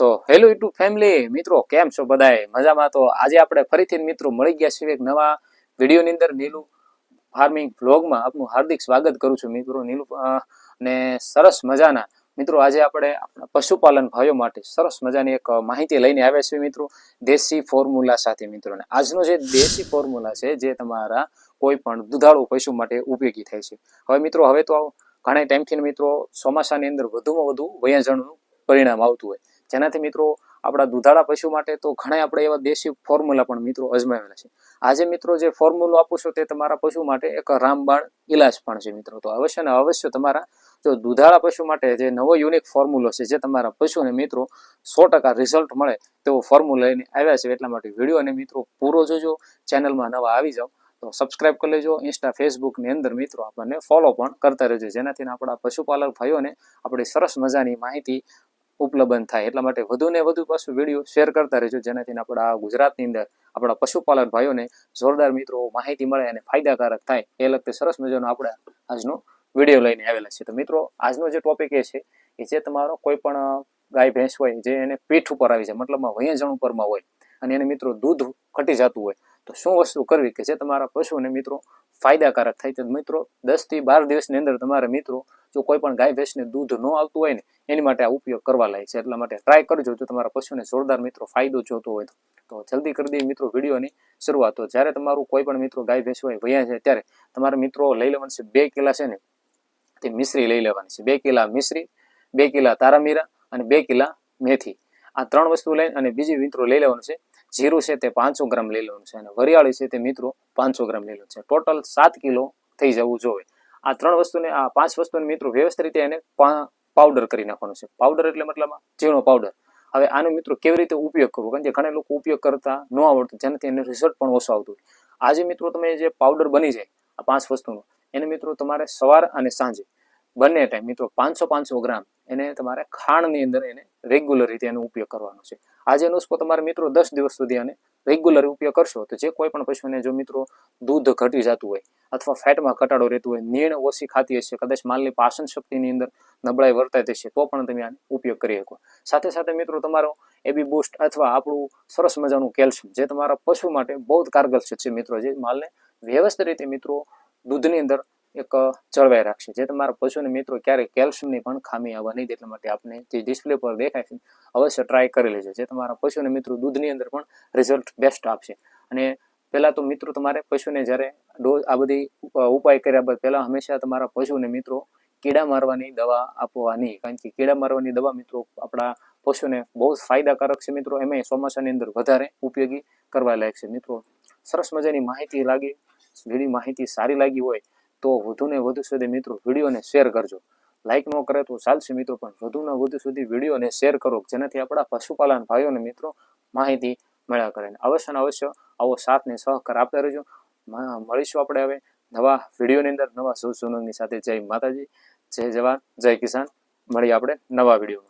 તો hello YouTube family, મિત્રો, કેમ છો બધાએ મજામાં? તો આજે આપણે ફરીથી મિત્રો મળી ગયા છીએ એક નવા વિડીયોની અંદર નીલું ફાર્મિંગ વ્લોગમાં આપનું હાર્દિક સ્વાગત કરું છું મિત્રો, નીલું ને સરસ મજાના. મિત્રો, આજે આપણે આપણા પશુપાલન ભાઈઓ માટે સરસ મજાની એક માહિતી લઈને આવ્યા છીએ મિત્રો, દેશી ફોર્મ્યુલા સાથે મિત્રોને આજનો જે દેશી ફોર્મ્યુલા છે, જે તમારા કોઈ પણ દુધાળુ પશુ માટે ઉપયોગી થાય છે. હવે મિત્રો, હવે તો ઘણા ટાઈમથી મિત્રો ચોમાસાની અંદર વધુમાં વધુ વયજણનું પરિણામ આવતું હોય. જેનાથી મિત્રો આપણા દુધાળા પશુ માટે તો ઘણા આપણે એવા દેશી ફોર્મ્યુલા પણ મિત્રો અજમાવેલા છે. આજે મિત્રો જે ફોર્મ્યુલો આપું છું તે તમારા પશુ માટે એક રામબાણ ઇલાજ પણ છે મિત્રો. તો અવશ્ય ને અવશ્ય તમારા જો દુધાળા પશુ માટે જે નવો યુનિક ફોર્મ્યુલો છે જે તમારા પશુને મિત્રો સો ટકા રિઝલ્ટ મળે તેવો ફોર્મ્યુલા લઈને આવ્યા છે એટલા માટે વીડિયો અને મિત્રો પૂરો જોજો. ચેનલમાં નવા આવી જાઓ તો સબસ્ક્રાઇબ કરી લેજો. ઇન્સ્ટા ફેસબુકની અંદર મિત્રો આપણને ફોલો પણ કરતા રહેજો. જેનાથી આપણા પશુપાલક ભાઈઓને આપણી સરસ મજાની માહિતી ઉપલબ્ધ થાય. એટલા માટે વધુ ને વધુ પાછું વીડિયો શેર કરતા રહેજો. જેનાથી આપણા ગુજરાતની અંદર આપણા પશુપાલન ભાઈઓને જોરદાર મિત્રો માહિતી મળે અને ફાયદાકારક થાય. એ લગતે સરસ મજાનો આપણે આજનો વીડિયો લઈને આવેલા છે તો મિત્રો, આજનો જે ટોપિક એ છે કે જે તમારો કોઈ પણ ગાય, ભેંસ હોય, જે એને પીઠ ઉપર આવી જાય, મતલબમાં વયજણ ઉપરમાં હોય, અને એને મિત્રો દૂધ ઘટી જતું હોય તો શું વસ્તુ કરવી કે જે તમારા પશુને મિત્રો ફાયદાકારક થાય તો મિત્રો, દસથી બાર દિવસની અંદર તમારા મિત્રો જો કોઈ પણ ગાય, ભેંસને દૂધ ન આવતું હોય ને, એની માટે આ ઉપયોગ કરવા લાયક છે. એટલા માટે ટ્રાય કરજો જો તમારા પશુને જોરદાર મિત્રો ફાયદો જોતો હોય તો. જલ્દી કરી દઈએ મિત્રો વિડીયોની શરૂઆત. તો જ્યારે તમારું કોઈ પણ મિત્રો ગાય, ભેંસ હોય, વયા છે ત્યારે તમારા મિત્રો લઈ લેવાનું છે બે કિલા છે ને, તે મિશ્રી લઈ લેવાની છે. બે કિલા મિશ્રી, બે કિલા તારામીરા અને બે કિલા મેથી. આ ત્રણ વસ્તુ લઈને અને બીજી મિત્રો લઈ લેવાનું છે. જીરું છે તે પાંચસો ગ્રામ લેવાનું છે અને વરિયાળી છે તે મિત્રો પાંચસો ગ્રામ લેવાનું છે. ટોટલ સાત કિલો થઈ જવું જોઈએ. આ ત્રણ વસ્તુને, આ પાંચ વસ્તુને મિત્રો વ્યવસ્થિત રીતે એને પાવડર કરી નાખવાનો છે. પાવડર એટલે મતલબમાં ઝીણો પાવડર હવે આનો મિત્રો કેવી રીતે ઉપયોગ કરવો? કારણ કે ઘણા લોકો ઉપયોગ કરતા ન આવડતું, જેનાથી એને રિઝલ્ટ પણ ઓછું આવતું આજે મિત્રો તમે જે પાવડર બની જાય, આ પાંચ વસ્તુનો, એને મિત્રો તમારે સવાર અને સાંજે બંને ટાઈમ મિત્રો, પાંચસો પાંચસો ગ્રામ એને તમારે ખાંડની અંદર એને રેગ્યુલર રીતે એનો ઉપયોગ કરવાનો છે. આજે નુસ્ખો તમારે, મિત્રો, દસ દિવસ સુધી આને રેગ્યુલર ઉપયોગ કરશો તો જે કોઈ પણ પશુને જો, મિત્રો, દૂધ ઘટી જતું હોય અથવા ફેટમાં ઘટાડો રહેતું હોય, નીણ ઓછી ખાતી હશે કદાચ માલની પાચન શક્તિની અંદર નબળાઈ વર્તાતી હશે તો પણ તમે આનો ઉપયોગ કરી શકો. સાથે સાથે, મિત્રો, તમારો એબી બુસ્ટ અથવા આપણું સરસ મજાનું કેલ્શિયમ જે તમારા પશુ માટે બહુ જ કારગર છે, મિત્રો, જે માલને વ્યવસ્થિત રીતે, મિત્રો, દૂધની અંદર એક જળવાઈ રાખશે. જે તમારા પશુને મિત્રો ક્યારેય કેલ્શિયમની પણ ખામી આવવા નહીં એટલા માટે આપણે જે ડિસ્પ્લે પર દેખાય છે, અવશ્ય ટ્રાય કરી લેજો. જે તમારા પશુને મિત્રો દૂધની અંદર પણ રિઝલ્ટ બેસ્ટ આપશે. અને પહેલાં તો મિત્રો તમારે પશુને જ્યારે ડોઝ, આ બધી ઉપ- ઉપાય કર્યા બાદ પહેલાં હંમેશા તમારા પશુને મિત્રો કીડા મારવાની દવા આપવાની. કારણ કે કીડા મારવાની દવા મિત્રો આપણા પશુને બહુ જ ફાયદાકારક છે મિત્રો. એમાં ચોમાસાની અંદર વધારે ઉપયોગી કરવા લાયક છે. મિત્રો, સરસ મજાની માહિતી લાગી વીડિયો માહિતી સારી લાગી હોય તો વધુને વધુ સુધી મિત્રો વિડીયોને શેર કરજો. લાઇક ન કરે તો ચાલશે મિત્રો, પણ વધુને વધુ સુધી વિડીયોને શેર કરો, જેનાથી આપણા પશુપાલન ભાઈઓને મિત્રો માહિતી મળ્યા કરે. અવશ્ય ને અવશ્ય આવો સાથ ને સહકાર આપતા રહેજો. મળીશું આપણે હવે નવા વિડીયોની અંદર, નવા સુસુનંદની સાથે. જય માતાજી, જય જવાન, જય કિસાન. મળીએ આપણે નવા વિડીયોમાં.